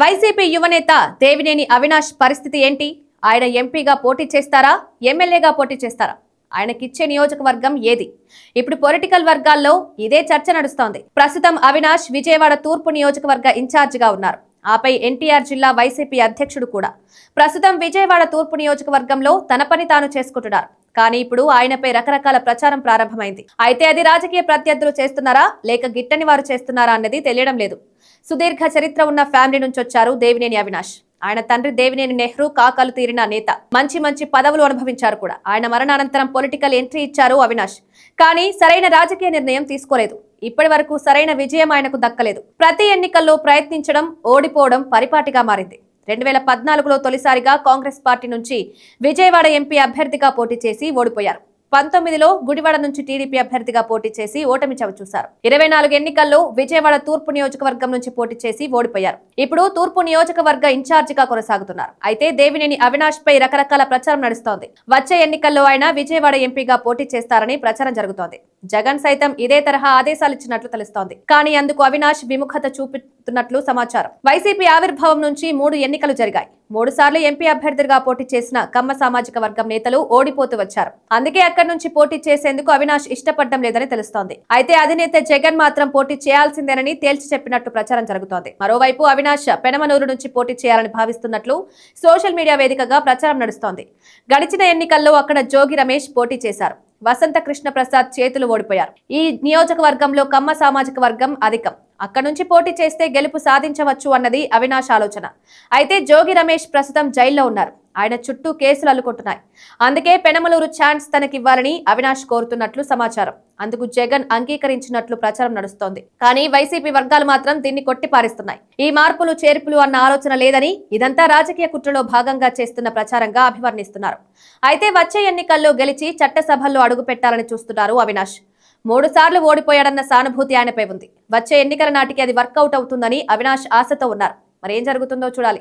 YCP యువనేత దేవినేని అవినాష్ పరిస్థితి ఏంటి? ఆయన ఎంపీగా పోటీ చేస్తారా? ఎమ్మెల్యేగా పోటీ చేస్తారా? ఆయనకిచ్చే నియోజకవర్గం ఏది? ఇప్పుడు పొలిటికల్ వర్గాల్లో ఇదే చర్చ నడుస్తోంది. ప్రస్తుతం అవినాష్ విజయవాడ తూర్పు నియోజకవర్గ ఇన్ఛార్జిగా ఉన్నారు. ఆపై ఎన్టీఆర్ జిల్లా వైసీపీ అధ్యక్షుడు కూడా. ప్రస్తుతం విజయవాడ తూర్పు నియోజకవర్గంలో తన పని తాను చేసుకుంటున్నారు. కానీ ఇప్పుడు ఆయనపై రకరకాల ప్రచారం ప్రారంభమైంది. అయితే అది రాజకీయ ప్రత్యర్థులు చేస్తున్నారా? లేక గిట్టని వారు చేస్తున్నారా అన్నది తెలియడం లేదు. సుదీర్ఘ చరిత్ర ఉన్న ఫ్యామిలీ నుంచి వచ్చారు దేవినేని అవినాష్. ఆయన తండ్రి దేవినేని నెహ్రూ కాకాలు తీరిన నేత. మంచి మంచి పదవులు అనుభవించారు కూడా. ఆయన మరణానంతరం పొలిటికల్ ఎంట్రీ ఇచ్చారు అవినాష్. కానీ సరైన రాజకీయ నిర్ణయం తీసుకోలేదు. ఇప్పటి వరకు సరైన విజయం ఆయనకు దక్కలేదు. ప్రతి ఎన్నికల్లో ప్రయత్నించడం ఓడిపోవడం పరిపాటిగా మారింది. రెండు వేల పద్నాలుగులో తొలిసారిగా కాంగ్రెస్ పార్టీ నుంచి విజయవాడ ఎంపీ అభ్యర్థిగా పోటీ చేసి ఓడిపోయారు. పంతొమ్మిదిలో గుడివాడ నుంచి టీడీపీ అభ్యర్థిగా పోటీ చేసి ఓటమి చవిచూశారు ఇరవై నాలుగు ఎన్నికల్లో విజయవాడ తూర్పు నియోజకవర్గం నుంచి పోటీ చేసి ఓడిపోయారు. ఇప్పుడు తూర్పు నియోజకవర్గ ఇన్ఛార్జిగా కొనసాగుతున్నారు. అయితే దేవినేని అవినాష్ పై రకరకాల ప్రచారం నడుస్తోంది. వచ్చే ఎన్నికల్లో ఆయన విజయవాడ ఎంపీగా పోటీ చేస్తారని ప్రచారం జరుగుతోంది. జగన్ సైతం ఇదే తరహా ఆదేశాలు ఇచ్చినట్లు తెలుస్తోంది. కానీ అందుకు అవినాష్ విముఖత చూపుతున్నట్లు సమాచారం. వైసీపీ ఆవిర్భావం నుంచి మూడు ఎన్నికలు జరిగాయి. మూడు సార్లు ఎంపీ అభ్యర్థిగా పోటీ చేసిన కమ్మ సామాజిక వర్గం నేతలు ఓడిపోతూ వచ్చారు. అందుకే అక్కడి నుంచి పోటీ చేసేందుకు అవినాష్ ఇష్టపడడం లేదని తెలుస్తోంది. అయితే అధినేత జగన్ మాత్రం పోటీ చేయాల్సిందేనని తేల్చి చెప్పినట్టు ప్రచారం జరుగుతోంది. మరోవైపు అవినాష్ పెనమనూరు నుంచి పోటీ చేయాలని భావిస్తున్నట్లు సోషల్ మీడియా వేదికగా ప్రచారం నడుస్తోంది. గడిచిన ఎన్నికల్లో అక్కడ జోగి రమేష్ పోటీ చేశారు. వసంత కృష్ణ ప్రసాద్ చేతులు ఓడిపోయారు. ఈ నియోజకవర్గంలో కమ్మ సామాజిక వర్గం అధికం. అక్కడ నుంచి పోటీ చేస్తే గెలుపు సాధించవచ్చు అన్నది అవినాష్ ఆలోచన. అయితే జోగి రమేష్ ప్రస్తుతం జైల్లో ఉన్నారు. ఆయన చుట్టూ కేసులు అల్లుకుంటున్నాయి. అందుకే పెనమలూరు ఛాన్స్ తనకివ్వాలని అవినాష్ కోరుతున్నట్లు సమాచారం. అందుకు జగన్ అంగీకరించినట్లు ప్రచారం నడుస్తోంది. కానీ వైసీపీ వర్గాలు మాత్రం దీన్ని కొట్టిపారిస్తున్నాయి. ఈ మార్పులు చేర్పులు అన్న ఆలోచన లేదని ఇదంతా రాజకీయ కుట్రలో భాగంగా చేస్తున్న ప్రచారంగా అభివర్ణిస్తున్నారు. అయితే వచ్చే ఎన్నికల్లో గెలిచి చట్టసభల్లో అడుగు పెట్టాలని చూస్తున్నారు అవినాష్. మూడు సార్లు ఓడిపోయాడన్న సానుభూతి ఆయనపై ఉంది. వచ్చే ఎన్నికల నాటికి అది వర్కౌట్ అవుతుందని అవినాష్ ఆశతో ఉన్నారు. మరి ఏం జరుగుతుందో చూడాలి.